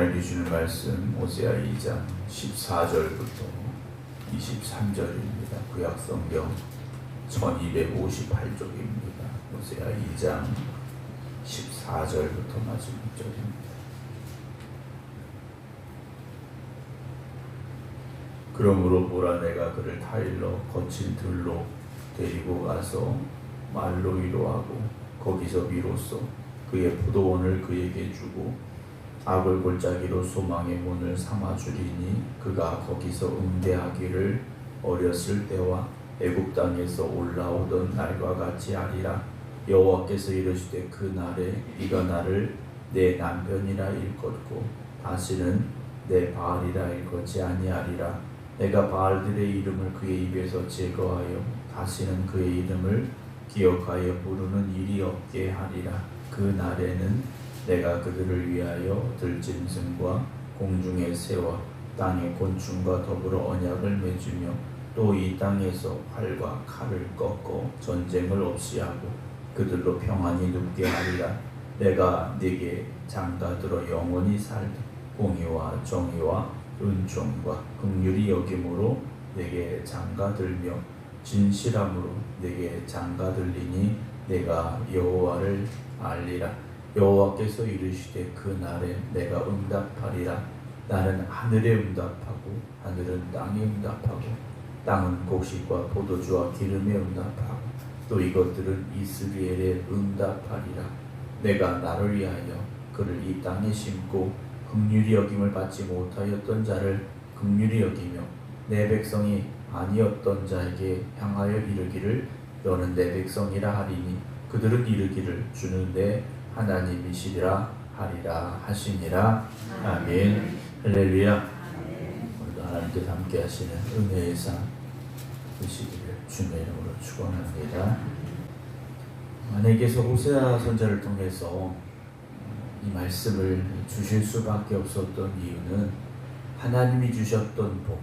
하나님 주시는 말씀 오세아 2장 14절부터 23절입니다. 구약 성경 1258쪽입니다. 오세아 2장 14절부터 마지막 절입니다. 그러므로 보라 내가 그를 타일러 거친 들로 데리고 가서 말로 위로하고 거기서 비로소 그의 포도원을 그에게 주고 악을 골짜기로 소망의 문을 삼아 주리니 그가 거기서 응대하기를 어렸을 때와 애굽 땅에서 올라오던 날과 같이 하리라 여호와께서 이르시되 그 날에 네가 나를 내 남편이라 일컫고 다시는 내 바알이라 일컫지 아니하리라. 내가 바알들의 이름을 그의 입에서 제거하여 다시는 그의 이름을 기억하여 부르는 일이 없게 하리라. 그 날에는 내가 그들을 위하여 들짐승과 공중의 새와 땅의 곤충과 더불어 언약을 맺으며 또 이 땅에서 활과 칼을 꺾어 전쟁을 없이 하고 그들로 평안히 눕게 하리라. 내가 네게 장가들어 영원히 살되 공의와 정의와 은총과 긍휼이 여김으로 내게 장가들며 진실함으로 내게 장가들리니 내가 여호와를 알리라 여호와께서 이르시되 그 날에 내가 응답하리라. 나는 하늘에 응답하고 하늘은 땅에 응답하고 땅은 곡식과 포도주와 기름에 응답하고 또 이것들은 이스라엘에 응답하리라. 내가 나를 위하여 그를 이 땅에 심고 긍휼히 여김을 받지 못하였던 자를 긍휼히 여기며 내 백성이 아니었던 자에게 향하여 이르기를 너는 내 백성이라 하리니 그들은 이르기를 주는 내 하나님이시리라 하리라 하시니라. 아멘. 할렐루야. 오늘도 하나님께서 함께 하시는 은혜의 상 되시기를 주님의 이름으로 축원합니다. 만약에서 호세아 선자를 통해서 이 말씀을 주실 수밖에 없었던 이유는 하나님이 주셨던 복,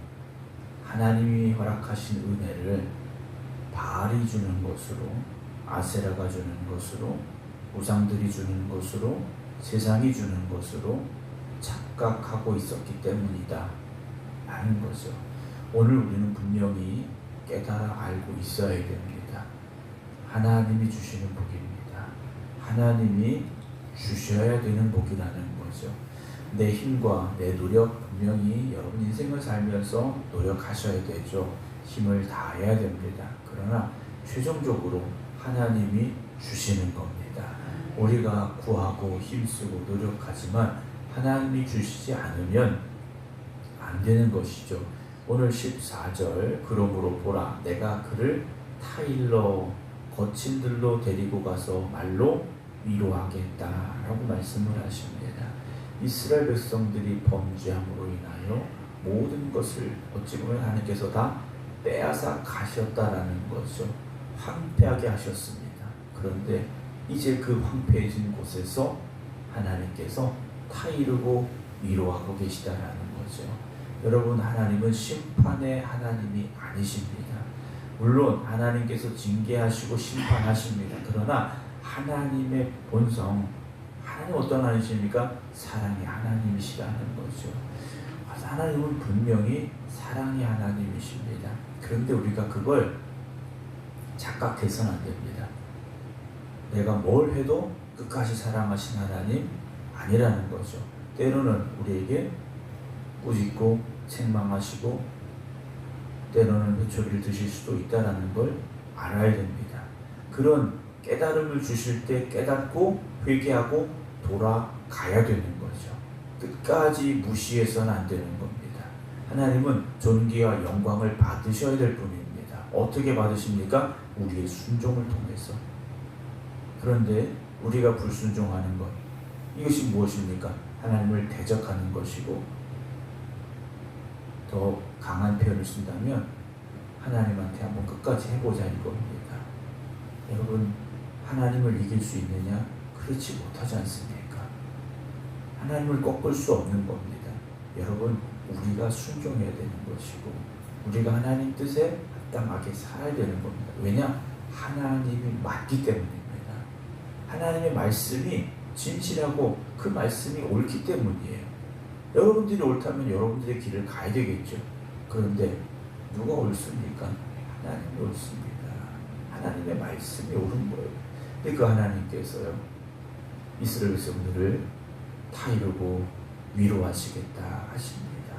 하나님이 허락하신 은혜를 바알이 주는 것으로, 아세라가 주는 것으로, 우상들이 주는 것으로, 세상이 주는 것으로 착각하고 있었기 때문이다. 라는 거죠. 오늘 우리는 분명히 깨달아 알고 있어야 됩니다. 하나님이 주시는 복입니다. 하나님이 주셔야 되는 복이라는 거죠. 내 힘과 내 노력 분명히 여러분 인생을 살면서 노력하셔야 되죠. 힘을 다해야 됩니다. 그러나 최종적으로 하나님이 주시는 겁니다. 우리가 구하고 힘쓰고 노력하지만 하나님이 주시지 않으면 안 되는 것이죠. 오늘 14절 그러므로 보라 내가 그를 타일러 거친 들로 데리고 가서 말로 위로하겠다라고 말씀을 하십니다. 이스라엘 백성들이 범죄함으로 인하여 모든 것을 어찌 보면 하나님께서 다 빼앗아 가셨다라는 거죠. 황폐하게 하셨습니다. 그런데 이제 그 황폐해진 곳에서 하나님께서 타이르고 위로하고 계시다라는 거죠. 여러분 하나님은 심판의 하나님이 아니십니다. 물론 하나님께서 징계하시고 심판하십니다. 그러나 하나님의 본성, 하나님 어떤 하나님이십니까? 사랑의 하나님이시라는 거죠. 하나님은 분명히 사랑의 하나님이십니다. 그런데 우리가 그걸 착각해서는 안 됩니다. 내가 뭘 해도 끝까지 사랑하신 하나님 아니라는 거죠. 때로는 우리에게 꾸짖고 책망하시고 때로는 회초리를 드실 수도 있다라는 걸 알아야 됩니다. 그런 깨달음을 주실 때 깨닫고 회개하고 돌아가야 되는 거죠. 끝까지 무시해서는 안 되는 겁니다. 하나님은 존귀와 영광을 받으셔야 될 분입니다. 어떻게 받으십니까? 우리의 순종을 통해서. 그런데 우리가 불순종하는 것, 이것이 무엇입니까? 하나님을 대적하는 것이고, 더 강한 표현을 쓴다면, 하나님한테 한번 끝까지 해보자 이겁니다. 여러분, 하나님을 이길 수 있느냐? 그렇지 못하지 않습니까? 하나님을 꺾을 수 없는 겁니다. 여러분, 우리가 순종해야 되는 것이고, 우리가 하나님 뜻에 합당하게 살아야 되는 겁니다. 왜냐? 하나님이 맞기 때문입니다. 하나님의 말씀이 진실하고 그 말씀이 옳기 때문이에요. 여러분들이 옳다면 여러분들의 길을 가야 되겠죠. 그런데 누가 옳습니까? 하나님이 옳습니다. 하나님의 말씀이 옳은 거예요. 근데 그 하나님께서요, 이스라엘 백성들을 타이르고 위로하시겠다 하십니다.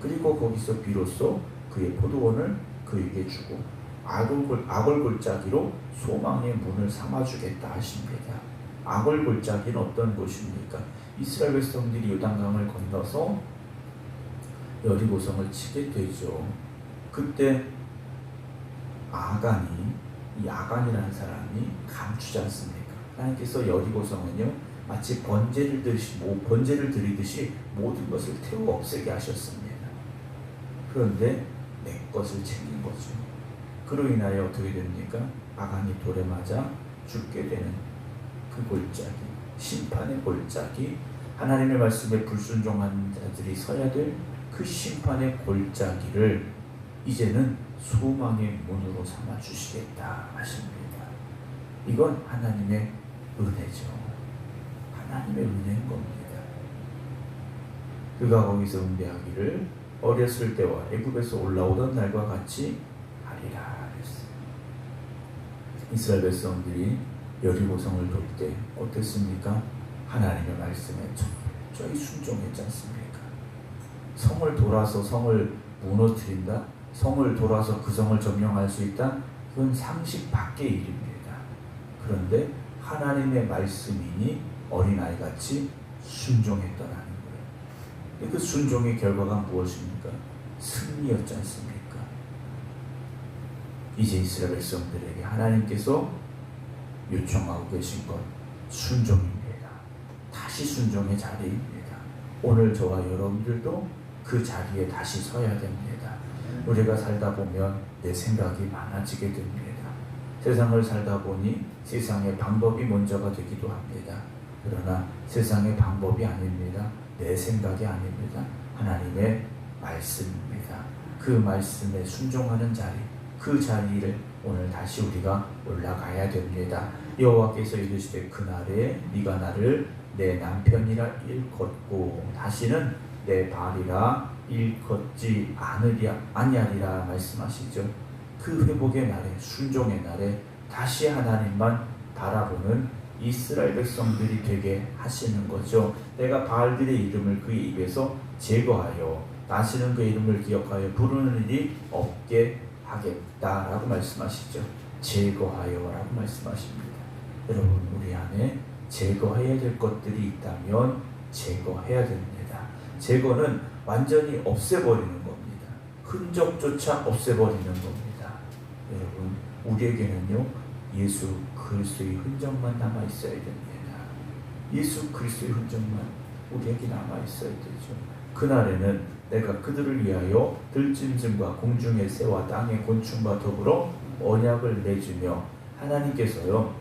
그리고 거기서 비로소 그의 포도원을 그에게 주고 악을, 악을 골짜기로 소망의 문을 삼아주겠다 하십니다. 악을 골짜기는 어떤 곳입니까? 이스라엘 백성들이 요단강을 건너서 여리고성을 치게 되죠. 그때 아간이 이 아간이라는 사람이 감추지 않습니까? 하나님께서 여리고성은요 마치 번제를 드시 뭐 번제를 드리듯이 모든 것을 태워 없애게 하셨습니다. 그런데 내 것을 챙긴 거죠. 그로 인하여 어떻게 됩니까? 아간이 돌에 맞아 죽게 되는 그 골짜기, 심판의 골짜기, 하나님의 말씀에 불순종한 자들이 서야 될 그 심판의 골짜기를 이제는 소망의 문으로 삼아 주시겠다 하십니다. 이건 하나님의 은혜죠. 하나님의 은혜인 겁니다. 그가 거기서 응대하기를 어렸을 때와 애굽에서 올라오던 날과 같이 하리라 했어요. 이스라엘 백성들이 여리고성을 돌 때 어땠습니까? 하나님의 말씀에 철저히 순종했지 않습니까? 성을 돌아서 성을 무너뜨린다? 성을 돌아서 그 성을 점령할 수 있다? 그건 상식 밖의 일입니다. 그런데 하나님의 말씀이니 어린아이 같이 순종했더라는 거예요. 그 순종의 결과가 무엇입니까? 승리였지 않습니까? 이제 이스라엘 백성들에게 하나님께서 요청하고 계신 것 순종입니다. 다시 순종의 자리입니다. 오늘 저와 여러분들도 그 자리에 다시 서야 됩니다. 우리가 살다 보면 내 생각이 많아지게 됩니다. 세상을 살다 보니 세상의 방법이 먼저가 되기도 합니다. 그러나 세상의 방법이 아닙니다. 내 생각이 아닙니다. 하나님의 말씀입니다. 그 말씀에 순종하는 자리, 그 자리를 오늘 다시 우리가 올라가야 됩니다. 여호와께서 이르시되 그날에 네가 나를 내 남편이라 일컫고 다시는 내 발이라 일컫지 않으리야 아니하리라 말씀하시죠. 그 회복의 날에 순종의 날에 다시 하나님만 바라보는 이스라엘 백성들이 되게 하시는 거죠. 내가 바알들의 이름을 그의 입에서 제거하여 다시는 그 이름을 기억하여 부르는 일이 없게 하겠다라고 말씀하시죠. 제거하여라고 말씀하십니다. 여러분 우리 안에 제거해야 될 것들이 있다면 제거해야 됩니다. 제거는 완전히 없애버리는 겁니다. 흔적조차 없애버리는 겁니다. 여러분 우리에게는요 예수 그리스도의 흔적만 남아 있어야 됩니다. 예수 그리스도의 흔적만 우리에게 남아 있어야 되죠. 그날에는 내가 그들을 위하여 들짐승과 공중의 새와 땅의 곤충과 더불어 언약을 맺으며 하나님께서요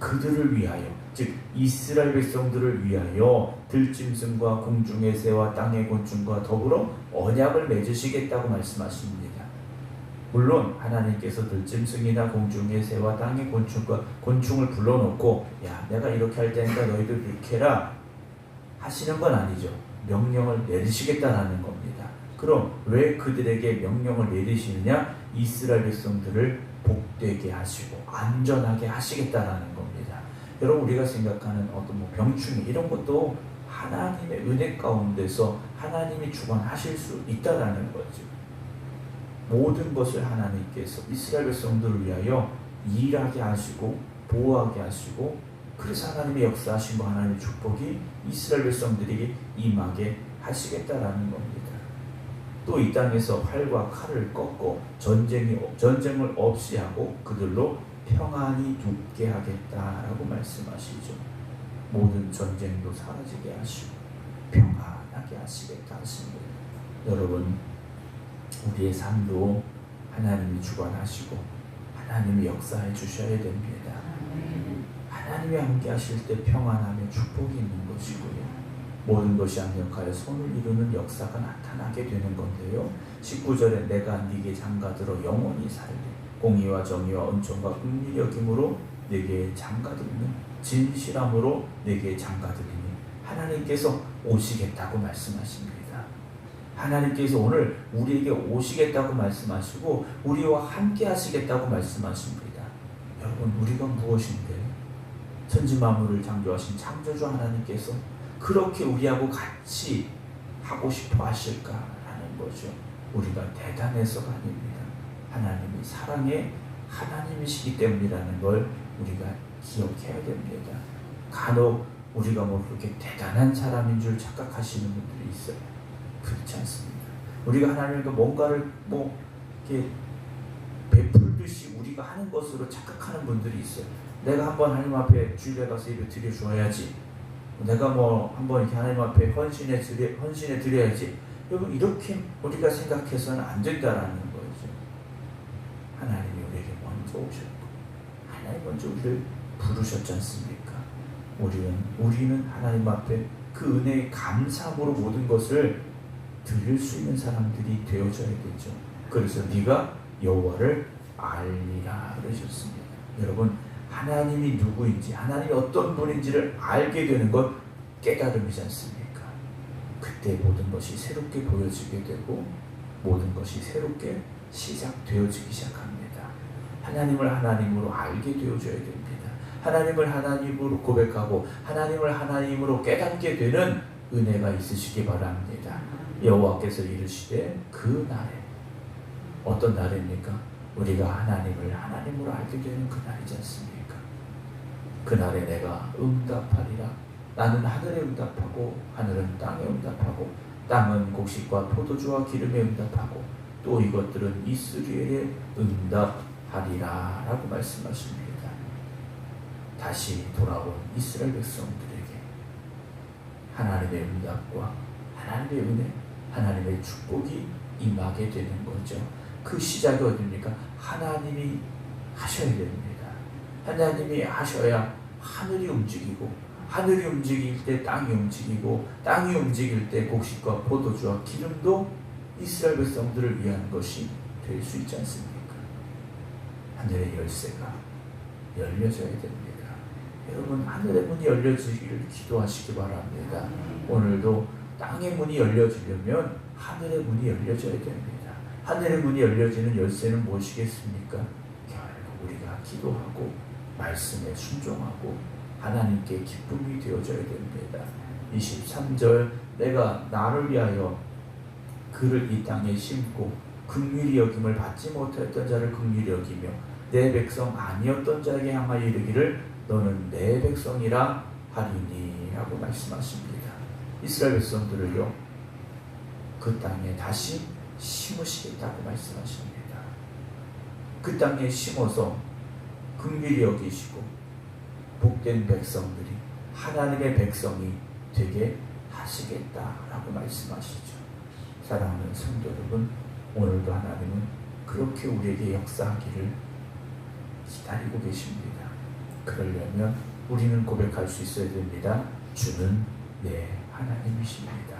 그들을 위하여 즉 이스라엘 백성들을 위하여 들짐승과 공중의 새와 땅의 곤충과 더불어 언약을 맺으시겠다고 말씀하십니다. 물론 하나님께서 들짐승이나 공중의 새와 땅의 곤충과 곤충을 불러놓고 야 내가 이렇게 할 테니까 너희들 이렇게 해라 하시는 건 아니죠. 명령을 내리시겠다라는 겁니다. 그럼 왜 그들에게 명령을 내리시느냐? 이스라엘 백성들을 복되게 하시고 안전하게 하시겠다라는 겁니다. 여러분 우리가 생각하는 어떤 뭐 병충해 이런 것도 하나님의 은혜 가운데서 하나님이 주관하실 수 있다라는 거죠. 모든 것을 하나님께서 이스라엘 백성들을 위하여 일하게 하시고 보호하게 하시고 그래서 하나님의 역사하신 거 하나님의 축복이 이스라엘 백성들에게 임하게 하시겠다라는 겁니다. 또 이 땅에서 활과 칼을 꺾고 전쟁이 전쟁을 없이 하고 그들로 평안히 눕게 하겠다라고 말씀하시죠. 모든 전쟁도 사라지게 하시고 평안하게 하시겠다 하십니다. 여러분 우리의 삶도 하나님이 주관하시고 하나님이 역사해 주셔야 됩니다. 하나님이 함께 하실 때 평안하며 축복이 있는 것이고요. 모든 것이 합력하여 손을 이루는 역사가 나타나게 되는 건데요. 19절에 내가 네게 장가들어 영원히 살리 공의와 정의와 은총과 국리력임으로 네게 장가들면 진실함으로 네게 장가들이니 하나님께서 오시겠다고 말씀하십니다. 하나님께서 오늘 우리에게 오시겠다고 말씀하시고 우리와 함께 하시겠다고 말씀하십니다. 여러분 우리가 무엇인데 천지 만물을 창조하신 창조주 하나님께서 그렇게 우리하고 같이 하고 싶어 하실까라는 거죠. 우리가 대단해서가 아닙니다. 하나님이 사랑의 하나님이시기 때문이라는 걸 우리가 기억해야 됩니다. 간혹 우리가 뭐 그렇게 대단한 사람인 줄 착각하시는 분들이 있어요. 그렇지 않습니다. 우리가 하나님과 뭔가를 뭐 이렇게 베풀듯이 우리가 하는 것으로 착각하는 분들이 있어요. 내가 한번 하나님 앞에 주일에 가서 예배 드려 주어야지. 내가 뭐 한번 이렇게 하나님 앞에 헌신해 드려 헌신해 드려야지. 여러분 이렇게 우리가 생각해서는 안 된다라는 거죠. 하나님이 우리에게 먼저 오셨고 하나님 먼저 우리를 부르셨지 않습니까? 우리는 우리는 하나님 앞에 그 은혜의 감사함으로 모든 것을 드릴 수 있는 사람들이 되어져야 되죠. 그래서 네가 여호와를 알리라 그러셨습니다. 여러분 하나님이 누구인지 하나님이 어떤 분인지를 알게 되는 것 깨달음이지 않습니까? 그때 모든 것이 새롭게 보여지게 되고 모든 것이 새롭게 시작되어지기 시작합니다. 하나님을 하나님으로 알게 되어져야 됩니다. 하나님을 하나님으로 고백하고 하나님을 하나님으로 깨닫게 되는 은혜가 있으시기 바랍니다. 여호와께서 이르시되 그 날에 어떤 날입니까? 우리가 하나님을 하나님으로 알게 되는 그 날이지 않습니까? 그 날에 내가 응답하리라. 나는 하늘에 응답하고 하늘은 땅에 응답하고 땅은 곡식과 포도주와 기름에 응답하고 또 이것들은 이스라엘에 응답하리라 라고 말씀하십니다. 다시 돌아온 이스라엘 백성들에게 하나님의 응답과 하나님의 은혜, 하나님의 축복이 임하게 되는 거죠. 그 시작이 어딥니까? 하나님이 하셔야 됩니다. 하나님이 하셔야 하늘이 움직이고 하늘이 움직일 때 땅이 움직이고 땅이 움직일 때 곡식과 포도주와 기름도 이스라엘 백성들을 위한 것이 될 수 있지 않습니까? 하늘의 열쇠가 열려져야 됩니다. 여러분 하늘의 문이 열려지기를 기도하시기 바랍니다. 오늘도 땅의 문이 열려지려면 하늘의 문이 열려져야 됩니다. 하늘의 문이 열려지는 열쇠는 무엇이겠습니까? 결국 우리가 기도하고 말씀에 순종하고 하나님께 기쁨이 되어져야 됩니다. 23절 내가 나를 위하여 그를 이 땅에 심고 긍휼히 여김을 받지 못했던 자를 긍휼히 여기며 내 백성 아니었던 자에게 향하여 이르기를 너는 내 백성이라 하리니라고 말씀하십니다. 이스라엘 백성들을요 그 땅에 다시 심으시겠다고 말씀하십니다. 그 땅에 심어서 긍휼히 여기시고 복된 백성들이 하나님의 백성이 되게 하시겠다라고 말씀하시죠. 사랑하는 성도 여러분, 오늘도 하나님은 그렇게 우리에게 역사하기를 기다리고 계십니다. 그러려면 우리는 고백할 수 있어야 됩니다. 주는 내 하나님이십니다.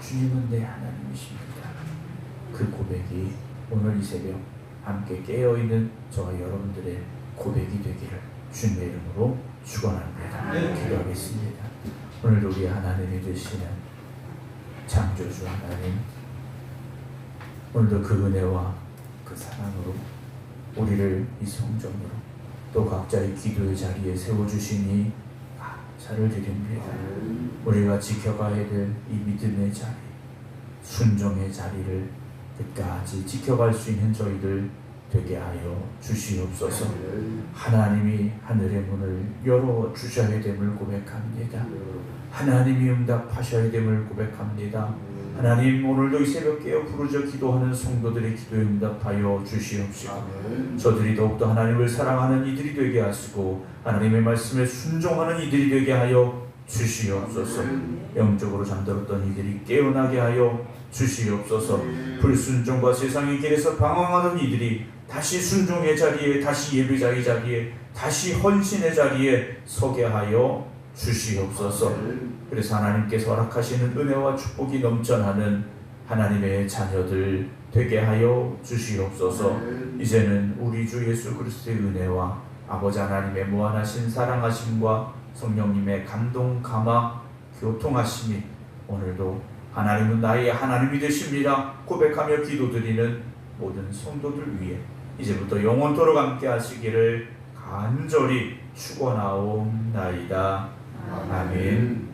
주님은 내 하나님이십니다. 그 고백이 오늘 이 새벽 함께 깨어있는 저와 여러분들의 고백이 되기를 주님의 이름으로 축원합니다. 기도하겠습니다. 오늘도 우리 하나님이 되시는 창조주 하나님 오늘도 그 은혜와 그 사랑으로 우리를 이 성전으로 또 각자의 기도의 자리에 세워주시니 감사를 드립니다. 우리가 지켜가야 될 이 믿음의 자리, 순종의 자리를 끝까지 지켜갈 수 있는 저희들 되게 하여 주시옵소서. 하나님이 하늘의 문을 열어 주셔야 됨을 고백합니다. 하나님이 응답하셔야 됨을 고백합니다. 하나님 오늘도 이 새벽 깨어 부르짖어 기도하는 성도들의 기도에 응답하여 주시옵시고 저들이 더욱더 하나님을 사랑하는 이들이 되게 하시고 하나님의 말씀에 순종하는 이들이 되게 하여 주시옵소서 영적으로 잠들었던 이들이 깨어나게 하여 주시옵소서 불순종과 세상의 길에서 방황하는 이들이 다시 순종의 자리에 다시 예배자의 자리에 다시 헌신의 자리에 서게 하여 주시옵소서 그래서 하나님께서 허락하시는 은혜와 축복이 넘쳐나는 하나님의 자녀들 되게 하여 주시옵소서. 이제는 우리 주 예수 그리스도의 은혜와 아버지 하나님의 무한하신 사랑하심과 성령님의 감동 감화 교통하심이 오늘도 하나님은 나의 하나님이 되십니다 고백하며 기도드리는 모든 성도들 위해 이제부터 영원토록 함께 하시기를 간절히 축원하옵나이다. 아멘.